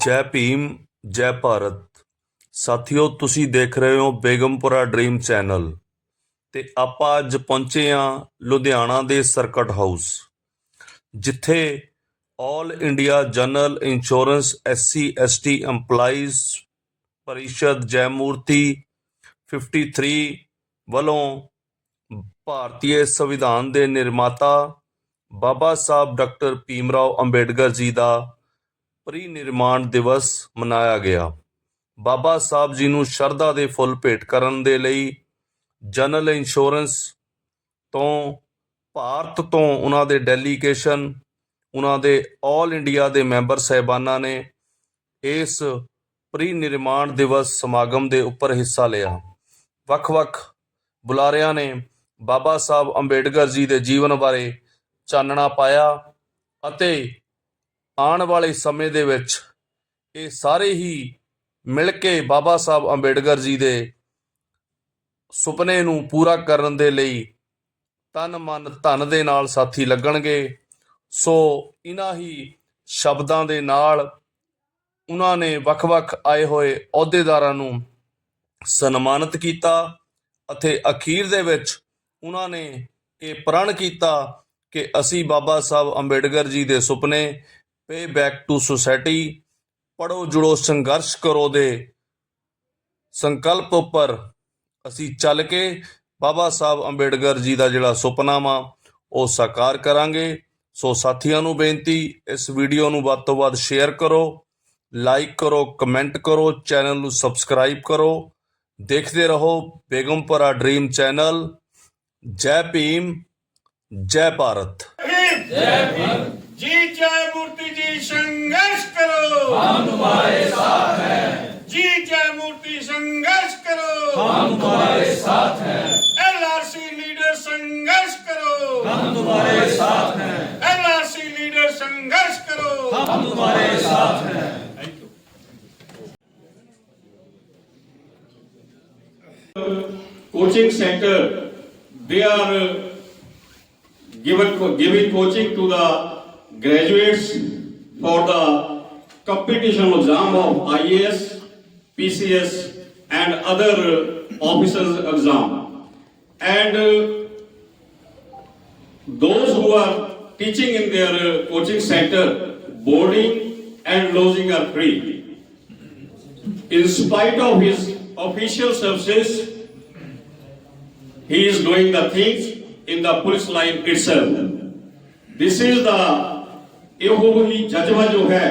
ਜੈ ਭੀਮ, ਜੈ ਭਾਰਤ। ਸਾਥੀਓ, ਤੁਸੀਂ ਦੇਖ ਰਹੇ ਹੋ ਬੇਗਮਪੁਰਾ ਡ੍ਰੀਮ ਚੈਨਲ ਤੇ ਆਪਾਂ ਅੱਜ ਪਹੁੰਚੇ ਹਾਂ ਲੁਧਿਆਣਾ ਦੇ ਸਰਕਟ ਹਾਊਸ, ਜਿੱਥੇ all India general insurance SC ST EMPLOYEES ਪਰਿਸ਼ਦ ਜੈਮੂਰਤੀ 53 ਵੱਲੋਂ ਭਾਰਤੀ ਸੰਵਿਧਾਨ ਦੇ ਨਿਰਮਾਤਾ ਬਾਬਾ ਸਾਹਿਬ ਡਾਕਟਰ ਭੀਮ ਰਾਓ ਅੰਬੇਡਕਰ ਜੀ ਦਾ ਪ੍ਰੀ ਨਿਰਮਾਣ ਦਿਵਸ ਮਨਾਇਆ ਗਿਆ। ਬਾਬਾ ਸਾਹਿਬ ਜੀ ਨੂੰ ਸ਼ਰਧਾ ਦੇ ਫੁੱਲ ਭੇਟ ਕਰਨ ਦੇ ਲਈ ਜਨਰਲ ਇੰਸ਼ੋਰੈਂਸ ਤੋਂ ਭਾਰਤ ਤੋਂ ਉਹਨਾਂ ਦੇ ਡੈਲੀਗੇਸ਼ਨ, ਉਹਨਾਂ ਦੇ ਆਲ ਇੰਡੀਆ ਦੇ ਮੈਂਬਰ ਸਹਿਬਾਨਾਂ ਨੇ ਇਸ ਪ੍ਰੀ ਨਿਰਮਾਣ ਦਿਵਸ ਸਮਾਗਮ ਦੇ ਉੱਪਰ ਹਿੱਸਾ ਲਿਆ। ਵੱਖ-ਵੱਖ ਬੁਲਾਰਿਆਂ ਨੇ ਬਾਬਾ ਸਾਹਿਬ ਅੰਬੇਡਕਰ ਜੀ ਦੇ ਜੀਵਨ ਬਾਰੇ ਚਾਨਣਾ ਪਾਇਆ ਅਤੇ ਆਉਣ ਵਾਲੇ ਸਮੇਂ ਦੇ ਵਿੱਚ ਇਹ ਸਾਰੇ ਹੀ ਮਿਲ ਕੇ ਬਾਬਾ ਸਾਹਿਬ ਅੰਬੇਡਕਰ ਜੀ ਦੇ ਸੁਪਨੇ ਨੂੰ ਪੂਰਾ ਕਰਨ ਦੇ ਲਈ ਤਨ ਮਨ ਧਨ ਦੇ ਨਾਲ ਸਾਥੀ ਲੱਗਣਗੇ। ਸੋ ਇਨ੍ਹਾਂ ਹੀ ਸ਼ਬਦਾਂ ਦੇ ਨਾਲ ਉਹਨਾਂ ਨੇ ਵੱਖ-ਵੱਖ ਆਏ ਹੋਏ ਅਹੁਦੇਦਾਰਾਂ ਨੂੰ ਸਨਮਾਨਿਤ ਕੀਤਾ ਅਤੇ ਅਖੀਰ ਦੇ ਵਿੱਚ ਉਹਨਾਂ ਨੇ ਇਹ ਪ੍ਰਣ ਕੀਤਾ ਕਿ ਅਸੀਂ ਬਾਬਾ ਸਾਹਿਬ ਅੰਬੇਡਕਰ ਜੀ ਦੇ ਸੁਪਨੇ ਪੇ ਬੈਕ ਟੂ ਸੁਸਾਇਟੀ ਪੜੋ ਜੁੜੋ ਸੰਘਰਸ਼ ਕਰੋ ਦੇ। ਸੰਕਲਪ ਉੱਪਰ ਅਸੀਂ ਚੱਲ ਕੇ ਬਾਬਾ ਸਾਹਿਬ ਅੰਬੇਡਕਰ ਜੀ ਦਾ ਜਿਹੜਾ ਸੁਪਨਾ ਵਾ, ਉਹ ਸਾਕਾਰ ਕਰਾਂਗੇ। ਸੋ ਸਾਥੀਆਂ ਨੂੰ ਬੇਨਤੀ, ਇਸ ਵੀਡੀਓ ਨੂੰ ਵੱਧ ਤੋਂ ਵੱਧ ਸ਼ੇਅਰ ਕਰੋ ਲਾਈਕ ਕਰੋ ਕਮੈਂਟ ਕਰੋ ਚੈਨਲ ਨੂੰ ਸਬਸਕ੍ਰਾਈਬ ਕਰੋ। ਦੇਖਦੇ ਰਹੋ ਬੇਗਮਪੁਰਾ ਡ੍ਰੀਮ ਚੈਨਲ ਜੈ ਭੀਮ, ਜੈ ਭਾਰਤ। जी जय मूर्ति जी संघर्ष करो। हम तुम्हारे साथ हैं। जी जय मूर्ति संघर्ष करो। हम तुम्हारे साथ हैं। एलआरसी लीडर संघर्ष करो। हम तुम्हारे साथ हैं। एलआरसी लीडर संघर्ष करो। हम तुम्हारे साथ coaching center they are given giving coaching to the graduates for the competition exam of IAS, PCS and other officers exam. And uh, those who are teaching in their uh, coaching center, boarding and lodging are free. In spite of his official services, he is doing the things in the police line itself. This is the ਇਹੋ ਹੀ ਜਜ਼ਬਾ ਜੋ ਹੈ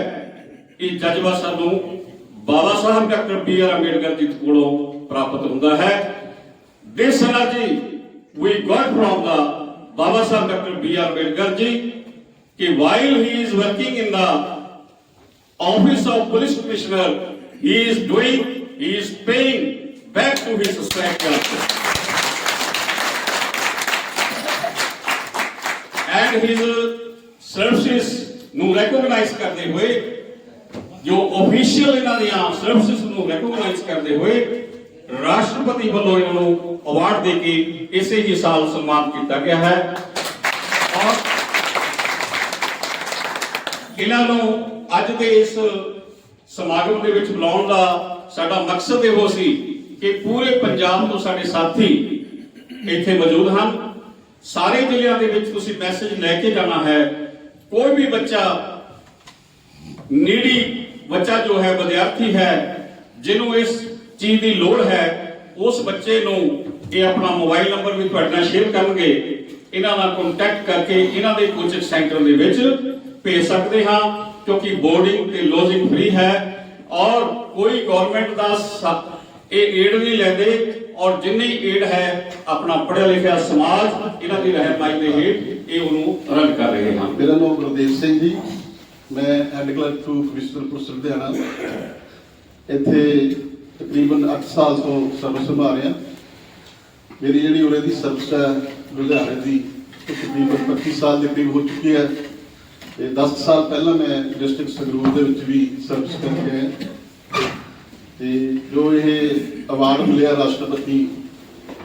ਇਹ ਜਜ਼ਬਾ ਸਾਨੂੰ Baba Sahib doctor B R Ambedkar ji ਕੋਲੋਂ ਪ੍ਰਾਪਤ ਹੁੰਦਾ ਹੈ this energy we got from the Baba Sahib Dr. B. R. Ambedkar ji कि while he is working in the office of police commissioner he is doing he is paying back to his society also. and his services ਨੂੰ recognise ਕਰਦੇ ਹੋਏ, ਜੋ official ਇਹਨਾਂ ਦੀਆਂ services ਨੂੰ recognise ਕਰਦੇ ਹੋਏ, ਰਾਸ਼ਟਰਪਤੀ ਵੱਲੋਂ ਇਹਨਾਂ ਨੂੰ ਅਵਾਰਡ ਦੇ ਕੇ ਇਸੇ ਹੀ ਸਾਲ ਸਨਮਾਨ ਕੀਤਾ ਗਿਆ ਹੈ। ਔਰ ਇਹਨਾਂ ਨੂੰ ਅੱਜ ਦੇ ਇਸ ਸਮਾਗਮ ਦੇ ਵਿੱਚ ਬੁਲਾਉਣ ਦਾ ਸਾਡਾ ਮਕਸਦ ਇਹੋ ਸੀ ਕਿ ਪੂਰੇ ਪੰਜਾਬ ਤੋਂ ਸਾਡੇ ਸਾਥੀ ਇੱਥੇ ਮੌਜੂਦ ਹਨ। ਸਾਰੇ ਜ਼ਿਲ੍ਹਿਆਂ ਦੇ ਵਿੱਚ ਤੁਸੀਂ ਮੈਸੇਜ ਲੈ ਕੇ ਜਾਣਾ ਹੈ। ਕੋਈ ਵੀ ਬੱਚਾ ਨੀੜੀ ਬੱਚਾ ਜੋ ਹੈ, ਵਿਦਿਆਰਥੀ ਹੈ, ਜਿਹਨੂੰ ਇਸ ਚੀਜ਼ ਦੀ ਲੋੜ ਹੈ, ਉਸ ਬੱਚੇ ਨੂੰ ਇਹ ਆਪਣਾ ਮੋਬਾਈਲ ਨੰਬਰ ਵੀ ਤੁਹਾਡੇ ਨਾਲ ਸ਼ੇਅਰ ਕਰਨਗੇ। ਇਹਨਾਂ ਨਾਲ ਕੰਟੈਕਟ ਕਰਕੇ ਇਹਨਾਂ ਦੇ ਕੋਚਿੰਗ ਸੈਂਟਰ ਦੇ ਵਿੱਚ ਭੇਜ ਸਕਦੇ ਹਾਂ, ਕਿਉਂਕਿ ਬੋਰਡਿੰਗ ਤੇ ਲੋਜਿੰਗ ਫ੍ਰੀ ਹੈ। ਔਰ ਕੋਈ ਗਵਰਨਮੈਂਟ ਦਾ ਇਹ ਏਡ ਨਹੀਂ ਲੈਂਦੇ। ਔਰ ਜਿੰਨੀ ਏਡ ਹੈ ਆਪਣਾ ਪੜ੍ਹਿਆ ਲਿਖਿਆ ਸਮਾਜ ਇਹਨਾਂ ਦੀ ਰਹਿਨਮਾਈ ਦੇ ਹੇਠ ਇਹ ਉਹਨੂੰ ਰਨ ਕਰ ਰਹੇ ਹਨ। ਮੇਰਾ ਨਾਮ ਗੁਰਦੇਵ ਸਿੰਘ ਜੀ। ਮੈਂ ਹੈਡ ਕਲਰਕ ਟੂ ਕਮਿਸ਼ਨਰਪੁਰ ਲੁਧਿਆਣਾ। ਇੱਥੇ ਤਕਰੀਬਨ 8 ਸਾਲ ਤੋਂ ਸਰਵਿਸ ਨਿਭਾ ਰਿਹਾ। ਮੇਰੀ ਜਿਹੜੀ ਉਰੇ ਦੀ ਸਰਵਿਸ ਹੈ, ਲੁਧਿਆਣੇ ਦੀ, ਉਹ ਤਕਰੀਬਨ 25 ਸਾਲ ਦੇ ਕਰੀਬ ਹੋ ਚੁੱਕੀ ਹੈ। ਤੇ 10 ਸਾਲ ਪਹਿਲਾਂ ਮੈਂ ਡਿਸਟ੍ਰਿਕਟ ਸੰਗਰੂਰ ਦੇ ਵਿੱਚ ਵੀ ਸਰਵਿਸ ਕਰਕੇ ਆਇਆ। ਤੇ ਜੋ ਇਹ ਅਵਾਰਡ ਮਿਲਿਆ ਰਾਸ਼ਟਰਪਤੀ,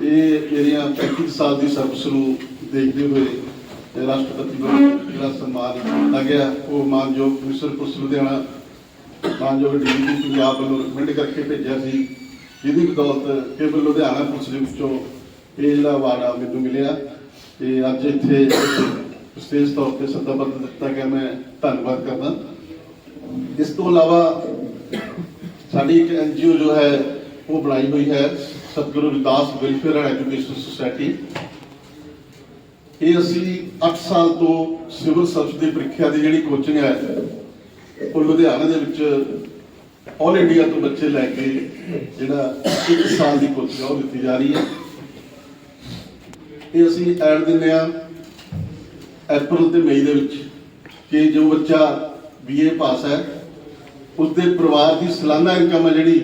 ਇਹ ਮੇਰੀਆਂ 35 ਸਾਲ ਦੀ ਸਰਵਿਸ ਨੂੰ ਦੇਖਦੇ ਹੋਏ ਰਾਸ਼ਟਰਪਤੀ ਵੱਲੋਂ ਜਿਹੜਾ ਸਨਮਾਨ ਦਿੱਤਾ ਗਿਆ, ਉਹ ਮਾਨਯੋਗ ਕਮਿਸ਼ਨਰ ਪੁਲਿਸ ਲੁਧਿਆਣਾ, ਮਾਨਯੋਗ ਡੀਜੀਪੀ ਪੰਜਾਬ ਵੱਲੋਂ ਰეკਮੈਂਡ ਕਰਕੇ ਭੇਜਿਆ ਸੀ। ਜਿਹਦੀ ਬਦੌਲਤ ਕੇਵਲ ਲੁਧਿਆਣਾ ਪੁਲਿਸ ਦੇ ਵਿੱਚੋਂ ਇਹ ਜਿਹੜਾ ਅਵਾਰਡ ਆ ਮੈਨੂੰ ਮਿਲਿਆ। ਤੇ ਅੱਜ ਇੱਥੇ ਵਿਸ਼ੇਸ਼ ਤੌਰ ਤੇ ਸੱਦਾ ਪੱਤਰ ਦਿੱਤਾ ਗਿਆ, ਮੈਂ ਧੰਨਵਾਦ ਕਰਦਾ। ਇਸ ਤੋਂ ਇਲਾਵਾ ਸਾਡੀ ਇੱਕ ਐਨਜੀਓ ਜੋ ਹੈ, ਉਹ ਬਣਾਈ ਹੋਈ ਹੈ Satguru Ravidas welfare and education society. ਇਹ ਅਸੀਂ 8 ਸਾਲ ਤੋਂ ਸਿਵਲ ਸਰਵਿਸ ਦੀ ਪ੍ਰੀਖਿਆ ਦੀ ਜਿਹੜੀ ਕੋਚਿੰਗ ਹੈ, ਉਹ ਲੁਧਿਆਣਾ ਦੇ ਵਿੱਚ ਆਲ ਇੰਡੀਆ ਤੋਂ ਬੱਚੇ ਲੈ ਕੇ ਜਿਹੜਾ 1 ਸਾਲ ਦੀ ਕੋਚਿੰਗ ਉਹ ਦਿੱਤੀ ਜਾ ਰਹੀ ਹੈ। ਇਹ ਅਸੀਂ ਐਡ ਦਿੰਦੇ ਆ ਅਪ੍ਰੈਲ ਤੇ ਮਈ ਦੇ ਵਿੱਚ ਕਿ ਜੋ ਬੱਚਾ ਬੀਏ ਪਾਸ ਹੈ ਉਸਦੇ ਪਰਿਵਾਰ ਦੀ ਸਾਲਾਨਾ ਇਨਕਮ ਹੈ ਜਿਹੜੀ,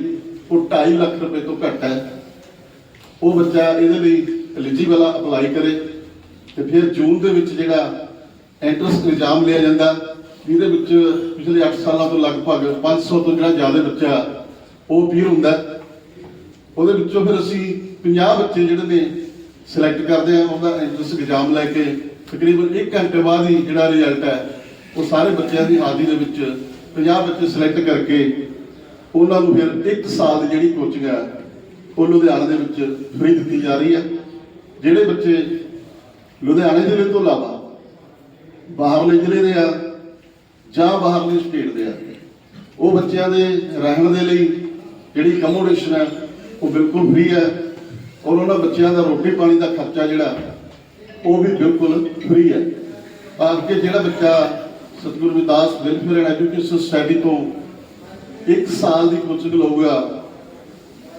ਉਹ 2.5 ਲੱਖ ਰੁਪਏ ਤੋਂ ਘੱਟ ਹੈ। ਉਹ ਬੱਚਾ ਇਹਦੇ ਲਈ ਐਲੀਜੀਬਲ ਆ ਅਪਲਾਈ ਕਰੇ। ਤੇ ਫਿਰ ਜੂਨ ਦੇ ਵਿੱਚ ਜਿਹੜਾ ਐਂਟਰੈਂਸ ਇਗਜ਼ਾਮ ਲਿਆ ਜਾਂਦਾ, ਜਿਹਦੇ ਵਿੱਚ ਪਿਛਲੇ 8 ਸਾਲਾਂ ਤੋਂ ਲਗਭਗ 500 ਤੋਂ ਜਿਹੜਾ ਜ਼ਿਆਦਾ ਬੱਚਾ, ਉਹ ਪੀਰ ਹੁੰਦਾ ਉਹਦੇ ਵਿੱਚੋਂ ਫਿਰ ਅਸੀਂ 50 ਬੱਚੇ ਜਿਹੜੇ ਨੇ ਸਿਲੈਕਟ ਕਰਦੇ ਆ ਉਹਦਾ ਐਂਟਰੈਂਸ ਇਗਜ਼ਾਮ ਲੈ ਕੇ ਤਕਰੀਬਨ 1 ਘੰਟੇ ਬਾਅਦ ਹੀ ਜਿਹੜਾ ਰਿਜ਼ਲਟ ਹੈ, ਉਹ ਸਾਰੇ ਬੱਚਿਆਂ ਦੀ ਹਾਜ਼ਰੀ ਦੇ ਵਿੱਚ 50 ਬੱਚੇ ਸਿਲੈਕਟ ਕਰਕੇ ਉਹਨਾਂ ਨੂੰ ਫਿਰ ਇੱਕ ਸਾਲ ਦੀ ਜਿਹੜੀ ਕੋਚਿੰਗ ਹੈ, ਉਹ ਲੁਧਿਆਣੇ ਦੇ ਵਿੱਚ ਫ੍ਰੀ ਦਿੱਤੀ ਜਾ ਰਹੀ ਹੈ। ਜਿਹੜੇ ਬੱਚੇ ਲੁਧਿਆਣੇ ਜ਼ਿਲ੍ਹੇ ਤੋਂ ਇਲਾਵਾ ਬਾਹਰਲੇ ਜ਼ਿਲ੍ਹੇ ਦੇ ਆ ਜਾਂ ਬਾਹਰਲੇ ਸਟੇਟ ਦੇ ਆ, ਉਹ ਬੱਚਿਆਂ ਦੇ ਰਹਿਣ ਦੇ ਲਈ ਜਿਹੜੀ ਅਕਮੋਡੇਸ਼ਨ ਹੈ, ਉਹ ਬਿਲਕੁਲ ਫ੍ਰੀ ਹੈ ਔਰ ਉਹਨਾਂ ਬੱਚਿਆਂ ਦਾ ਰੋਟੀ ਪਾਣੀ ਦਾ ਖਰਚਾ ਜਿਹੜਾ, ਉਹ ਵੀ ਬਿਲਕੁਲ ਫ੍ਰੀ ਹੈ। ਆ ਕੇ ਜਿਹੜਾ ਬੱਚਾ Satguru Ravidas welfare and education society ਤੋਂ 1 ਸਾਲ ਦੀ ਕੋਚਿੰਗ ਲਊਗਾ।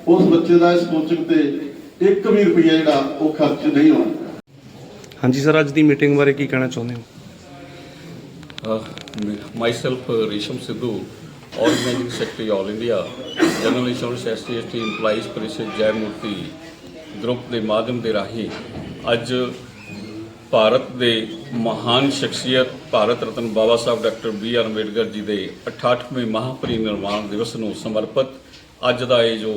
ਉਸ ਬੱਚੇ ਦਾ ਇਸ ਕੋਚਿੰਗ ਤੇ 1 ਵੀ ਰੁਪਈਆ ਜਿਹੜਾ ਉਹ ਖਰਚ ਨਹੀਂ ਹੋਣਾ। ਹਾਂਜੀ ਸਰ ਅੱਜ ਦੀ ਮੀਟਿੰਗ ਬਾਰੇ ਕੀ ਕਹਿਣਾ ਚਾਹੁੰਦੇ ਹੋ? myself, uh, Risham Sidhu, Organizing Secretary All India, General Insurance STST Employees Parishad ਜੈ ਮੂਰਤੀ ਗਰੁੱਪ ਦੇ ਮਾਧਿਅਮ ਦੇ ਰਾਹੀਂ ਅੱਜ ਭਾਰਤ ਦੇ ਮਹਾਨ ਸ਼ਖਸੀਅਤ Bharat Ratna Baba Sahib doctor B R Ambedkar ji ਦੇ 68ਵੇਂ ਮਹਾਪਰਿਨਿਰਵਾਣ ਦਿਵਸ ਨੂੰ ਸਮਰਪਿਤ ਅੱਜ ਦਾ ਇਹ ਜੋ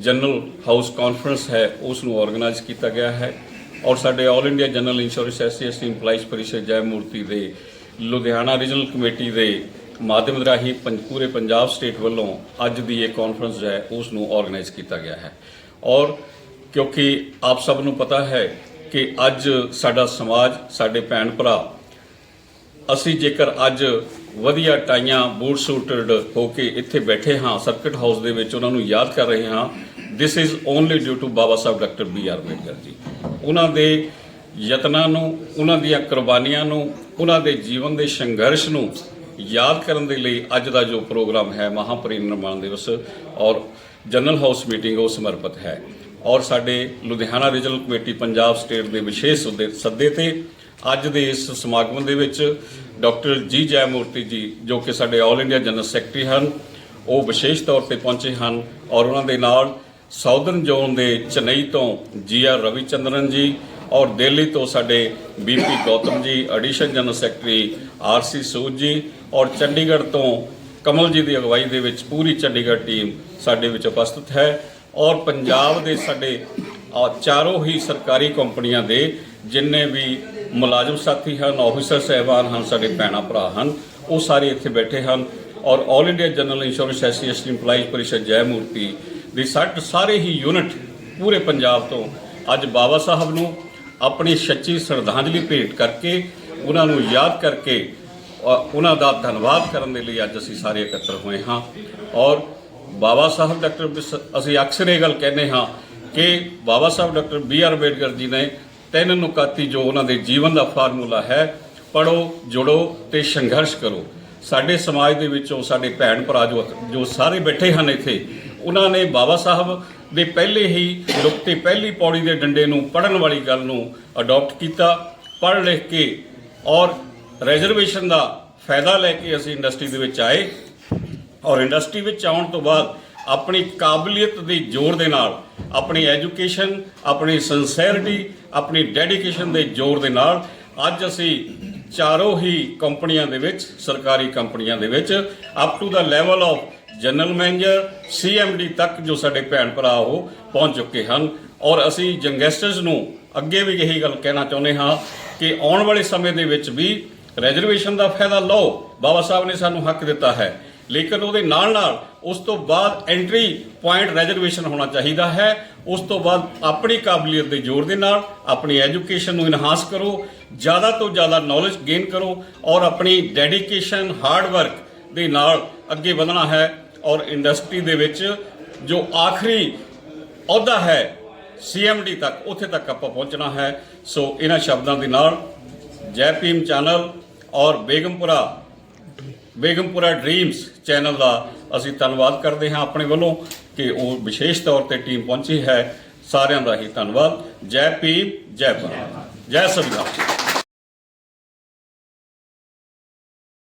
ਜਨਰਲ ਹਾਊਸ ਕਾਨਫਰੰਸ ਹੈ, ਉਸ ਨੂੰ ਆਰਗੇਨਾਈਜ਼ ਕੀਤਾ ਗਿਆ ਹੈ ਔਰ ਸਾਡੇ all India general insurance association employees ਪਰਿਸ਼ਦ ਜੈ ਮੂਰਤੀ ਦੇ ਲੁਧਿਆਣਾ ਰੀਜਨਲ ਕਮੇਟੀ ਦੇ ਮਾਧਿਅਮ ਰਾਹੀਂ ਪੰਜ ਪੂਰੇ ਪੰਜਾਬ ਸਟੇਟ ਵੱਲੋਂ ਅੱਜ ਦੀ ਇਹ ਕਾਨਫਰੰਸ ਹੈ, ਉਸ ਨੂੰ ਆਰਗੇਨਾਈਜ਼ ਕੀਤਾ ਗਿਆ ਹੈ। ਔਰ ਕਿਉਂਕਿ ਆਪ ਸਭ ਨੂੰ ਪਤਾ ਹੈ ਕਿ ਅੱਜ ਸਾਡਾ ਸਮਾਜ, ਸਾਡੇ ਭੈਣ ਭਰਾ, ਅਸੀਂ ਜੇਕਰ ਅੱਜ ਵਧੀਆ ਟਾਈਆਂ, ਬੂਟ ਸੂਟਡ ਹੋ ਕੇ ਇੱਥੇ ਬੈਠੇ ਹਾਂ, ਸਰਕਟ ਹਾਊਸ ਦੇ ਵਿੱਚ ਉਹਨਾਂ ਨੂੰ ਯਾਦ ਕਰ ਰਹੇ ਹਾਂ this is only due to Baba Sahib doctor B R Ambedkar ji. ਉਹਨਾਂ ਦੇ ਯਤਨਾਂ ਨੂੰ, ਉਹਨਾਂ ਦੀਆਂ ਕੁਰਬਾਨੀਆਂ ਨੂੰ, ਉਹਨਾਂ ਦੇ ਜੀਵਨ ਦੇ ਸੰਘਰਸ਼ ਨੂੰ ਯਾਦ ਕਰਨ ਦੇ ਲਈ ਅੱਜ ਦਾ ਜੋ ਪ੍ਰੋਗਰਾਮ ਹੈ ਮਹਾਪਰਿਨਿਰਵਾਣ ਦਿਵਸ, ਔਰ ਜਨਰਲ ਹਾਊਸ ਮੀਟਿੰਗ ਉਹ ਸਮਰਪਿਤ ਹੈ। ਔਰ ਸਾਡੇ Ludhiana regional committee Punjab state ਦੇ ਵਿਸ਼ੇਸ਼ ਸੱਦੇ ਸੱਦੇ ਤੇ ਅੱਜ ਦੇ ਇਸ ਸਮਾਗਮ ਦੇ ਵਿੱਚ ਡਾਕਟਰ ਜੀ ਜੈ ਮੂਰਤੀ ਜੀ, ਜੋ ਕਿ ਸਾਡੇ ਆਲ ਇੰਡੀਆ ਜਨਰਲ ਸੈਕਟਰੀ ਹਨ, ਉਹ ਵਿਸ਼ੇਸ਼ ਤੌਰ ਤੇ ਪਹੁੰਚੇ ਹਨ ਔਰ ਉਹਨਾਂ ਦੇ ਨਾਲ ਸਾਊਦਰਨ ਜ਼ੋਨ ਦੇ ਚੇਨਈ ਤੋਂ ਜੀ ਆਰ ਰਵੀਚੰਦਰਨ ਜੀ ਔਰ ਦਿੱਲੀ ਤੋਂ ਸਾਡੇ BP Gautam ji additional general secretary R C Sood ji ਔਰ ਚੰਡੀਗੜ੍ਹ ਤੋਂ ਕਮਲ ਜੀ ਦੀ ਅਗਵਾਈ ਦੇ ਵਿੱਚ ਪੂਰੀ ਚੰਡੀਗੜ੍ਹ ਟੀਮ ਸਾਡੇ ਵਿੱਚ ਉਪਸਥਿਤ ਹੈ। ਔਰ ਪੰਜਾਬ ਦੇ ਸਾਡੇ ਚਾਰੋਂ ਹੀ ਸਰਕਾਰੀ ਕੰਪਨੀਆਂ ਦੇ ਜਿੰਨੇ ਵੀ ਮੁਲਾਜ਼ਮ ਸਾਥੀ ਹਨ ਆਫੀਸਰ ਸਹਿਬਾਨ ਹਨ, ਸਾਡੇ ਭੈਣਾਂ ਭਰਾ ਹਨ, ਉਹ ਸਾਰੇ ਇੱਥੇ ਬੈਠੇ ਹਨ ਔਰ all India general insurance association EMPLOYEES ਪਰਿਸ਼ਦ ਜੈ ਮੂਰਤੀ ਦੇ ਸੱਟ ਸਾਰੇ ਹੀ ਯੂਨਿਟ ਪੂਰੇ ਪੰਜਾਬ ਤੋਂ ਅੱਜ ਬਾਬਾ ਸਾਹਿਬ ਨੂੰ ਆਪਣੀ ਸੱਚੀ ਸ਼ਰਧਾਂਜਲੀ ਭੇਟ ਕਰਕੇ ਉਹਨਾਂ ਨੂੰ ਯਾਦ ਕਰਕੇ ਉਹਨਾਂ ਦਾ ਧੰਨਵਾਦ ਕਰਨ ਦੇ ਲਈ ਅੱਜ ਅਸੀਂ ਸਾਰੇ ਇਕੱਤਰ ਹੋਏ ਹਾਂ ਔਰ ਬਾਬਾ ਸਾਹਿਬ ਡਾਕਟਰ ਅਸੀਂ ਅਕਸਰ ਇਹ ਗੱਲ ਕਹਿੰਦੇ ਹਾਂ ਕਿ Baba Sahib doctor B R Ambedkar ji ਨੇ ਤਿੰਨ ਨੁਕਾਤੀ ਜੋ ਉਹਨਾਂ ਦੇ ਜੀਵਨ ਦਾ ਫਾਰਮੂਲਾ ਹੈ ਪੜੋ ਜੁੜੋ ਤੇ ਸੰਘਰਸ਼ ਕਰੋ। ਸਾਡੇ ਸਮਾਜ ਦੇ ਵਿੱਚੋਂ ਸਾਡੇ ਭੈਣ ਭਰਾ ਜੋ ਜੋ ਸਾਰੇ ਬੈਠੇ ਹਨ ਇੱਥੇ, ਉਹਨਾਂ ਨੇ ਬਾਬਾ ਸਾਹਿਬ ਦੇ ਪਹਿਲੇ ਹੀ ਲੁਕਤੇ ਪਹਿਲੀ ਪੌੜੀ ਦੇ ਡੰਡੇ ਨੂੰ ਪੜਨ ਵਾਲੀ ਗੱਲ ਨੂੰ ਅਡਾਪਟ ਕੀਤਾ, ਪੜ੍ਹ ਲਿਖ ਕੇ ਔਰ ਰਿਜ਼ਰਵੇਸ਼ਨ ਦਾ ਫਾਇਦਾ ਲੈ ਕੇ ਅਸੀਂ ਇੰਡਸਟਰੀ ਦੇ ਵਿੱਚ ਆਏ। ਔਰ ਇੰਡਸਟਰੀ ਵਿੱਚ ਆਉਣ ਤੋਂ ਬਾਅਦ ਆਪਣੀ ਕਾਬਲੀਅਤ ਦੇ ਜ਼ੋਰ ਦੇ ਨਾਲ, ਆਪਣੀ ਐਜੂਕੇਸ਼ਨ, ਆਪਣੀ ਸਿੰਸੈਰਿਟੀ ਆਪਣੀ ਡੈਡੀਕੇਸ਼ਨ ਦੇ ਜ਼ੋਰ ਦੇ ਨਾਲ ਅੱਜ ਅਸੀਂ ਚਾਰੋਂ ਹੀ ਕੰਪਨੀਆਂ ਦੇ ਵਿੱਚ, ਸਰਕਾਰੀ ਕੰਪਨੀਆਂ ਦੇ ਵਿੱਚ up to the level of general manager CMD ਤੱਕ ਜੋ ਸਾਡੇ ਭੈਣ ਭਰਾ ਉਹ ਪਹੁੰਚ ਚੁੱਕੇ ਹਨ। ਔਰ ਅਸੀਂ ਯੰਗਸਟਰਸ ਨੂੰ ਅੱਗੇ ਵੀ ਇਹੀ ਗੱਲ ਕਹਿਣਾ ਚਾਹੁੰਦੇ ਹਾਂ ਕਿ ਆਉਣ ਵਾਲੇ ਸਮੇਂ ਦੇ ਵਿੱਚ ਵੀ ਰਿਜ਼ਰਵੇਸ਼ਨ ਦਾ ਫਾਇਦਾ ਲਓ। ਬਾਬਾ ਸਾਹਿਬ ਨੇ ਸਾਨੂੰ ਹੱਕ ਦਿੱਤਾ ਹੈ। ਲੇਕਿਨ ਉਹਦੇ ਨਾਲ ਨਾਲ ਉਸ ਤੋਂ ਬਾਅਦ ਐਂਟਰੀ ਪੁਆਇੰਟ ਰਿਜ਼ਰਵੇਸ਼ਨ ਹੋਣਾ ਚਾਹੀਦਾ ਹੈ। ਉਸ ਤੋਂ ਬਾਅਦ ਆਪਣੀ ਕਾਬਲੀਅਤ ਦੇ ਜ਼ੋਰ ਦੇ ਨਾਲ ਆਪਣੀ ਐਜੂਕੇਸ਼ਨ ਨੂੰ ਇਨਹਾਂਸ ਕਰੋ। ਜ਼ਿਆਦਾ ਤੋਂ ਜ਼ਿਆਦਾ ਨੌਲੇਜ ਗੇਨ ਕਰੋ ਔਰ ਆਪਣੀ ਡੈਡੀਕੇਸ਼ਨ ਹਾਰਡ ਵਰਕ ਦੇ ਨਾਲ ਅੱਗੇ ਵਧਣਾ ਹੈ ਔਰ ਇੰਡਸਟਰੀ ਦੇ ਵਿੱਚ ਜੋ ਆਖਰੀ ਅਹੁਦਾ ਹੈ ਸੀਐਮਡੀ ਤੱਕ, ਉੱਥੇ ਤੱਕ ਆਪਾਂ ਪਹੁੰਚਣਾ ਹੈ। ਸੋ ਇਹਨਾਂ ਸ਼ਬਦਾਂ ਦੇ ਨਾਲ ਜੈ ਭੀਮ ਚੈਨਲ ਔਰ ਬੇਗਮਪੁਰਾ ਬੇਗਮਪੁਰਾ ਡ੍ਰੀਮਸ ਚੈਨਲ ਦਾ ਅਸੀਂ ਧੰਨਵਾਦ ਕਰਦੇ ਹਾਂ ਆਪਣੇ ਵੱਲੋਂ ਕਿ ਉਹ ਵਿਸ਼ੇਸ਼ ਤੌਰ ਤੇ ਟੀਮ ਪਹੁੰਚੀ ਹੈ। ਸਾਰਿਆਂ ਦਾ ਹੀ ਧੰਨਵਾਦ। ਜੈ ਭੀਮ ਜੈ ਭਾਰਤ। ਜੈ ਸੰਵਿਧਾਨ